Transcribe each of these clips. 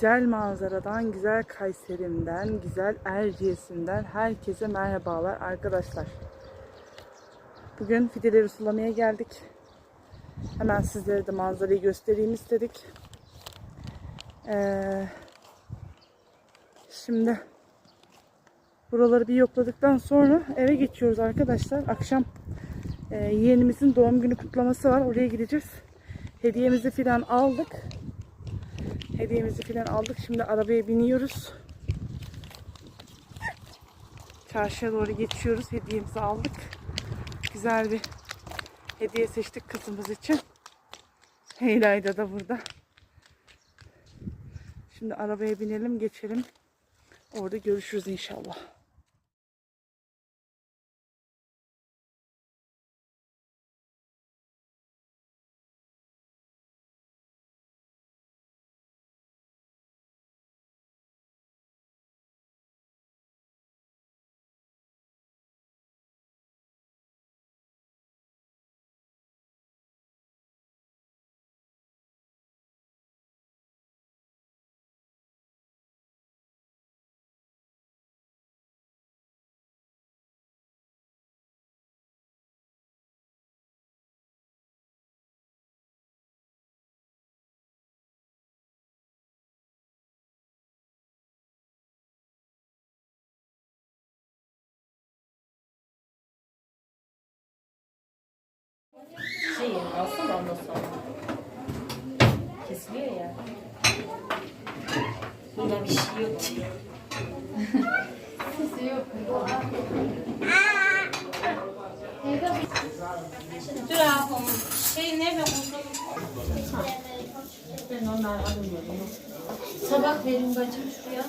güzel manzaradan, güzel Kayseri'mden, güzel Erciyes'inden herkese merhabalar arkadaşlar. Bugün fideleri sulamaya geldik. Hemen sizlere de manzarayı göstereyim istedik. Ee, şimdi buraları bir yokladıktan sonra eve geçiyoruz arkadaşlar. Akşam e, yeğenimizin doğum günü kutlaması var. Oraya gideceğiz. Hediyemizi filan aldık. Hediyemizi filan aldık. Şimdi arabaya biniyoruz. Çarşıya doğru geçiyoruz. Hediyemizi aldık. Güzel bir hediye seçtik kızımız için. Heyla'yla da burada. Şimdi arabaya binelim, geçelim. Orada görüşürüz inşallah. Şey alsana ondan sonra. Kesiliyor ya. Bunda bir şey yok ki. Dur abim. Şey nerede buldun? Ben onları alıyorum. Sabah verin bacım şuraya.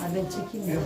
Ha ben çekeyim mi?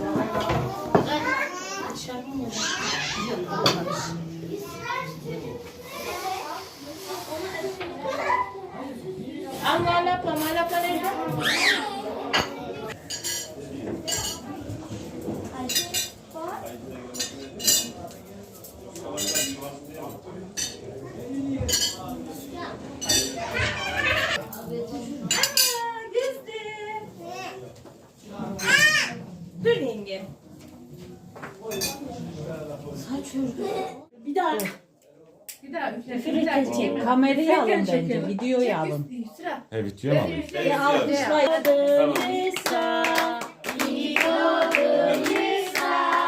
Dur yenge. Saç. Bir daha. Bir daha üfle. Üfürürken çek. Kamerayı alın bence. Videoyu alın. Sıra. He bitiyor mu abi? Ya alkışlayın. Nisa. iyi doğdun Nisa.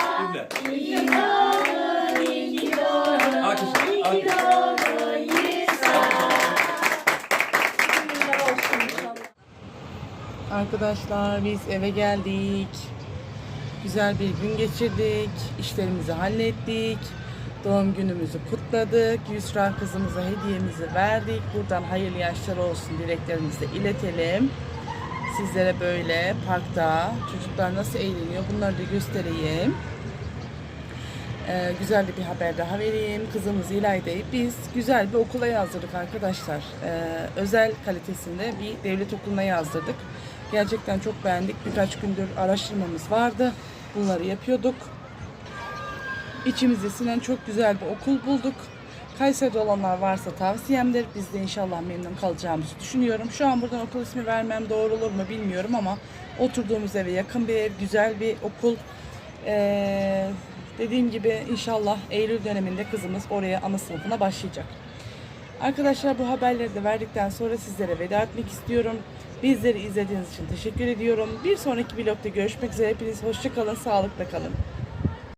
İyi doğdun, iyi doğdun. Alkış, İyi alkış. doğdun inşallah. Arkadaşlar biz eve geldik. Güzel bir gün geçirdik. İşlerimizi hallettik. Doğum günümüzü kutladık. Yusra kızımıza hediyemizi verdik. Buradan hayırlı yaşlar olsun dileklerimizi iletelim. Sizlere böyle parkta çocuklar nasıl eğleniyor bunları da göstereyim. Ee, güzel bir haber daha vereyim. Kızımız İlayda'yı biz güzel bir okula yazdırdık arkadaşlar. Ee, özel kalitesinde bir devlet okuluna yazdırdık. Gerçekten çok beğendik. Birkaç gündür araştırmamız vardı. Bunları yapıyorduk. İçimize sinen çok güzel bir okul bulduk. Kayseri'de olanlar varsa tavsiyemdir. Biz de inşallah memnun kalacağımızı düşünüyorum. Şu an buradan okul ismi vermem doğru olur mu bilmiyorum ama oturduğumuz eve yakın bir ev, güzel bir okul. Ee, dediğim gibi inşallah Eylül döneminde kızımız oraya ana sınıfına başlayacak. Arkadaşlar bu haberleri de verdikten sonra sizlere veda etmek istiyorum. Bizleri izlediğiniz için teşekkür ediyorum. Bir sonraki vlogda görüşmek üzere. Hepiniz hoşça kalın, sağlıkla kalın.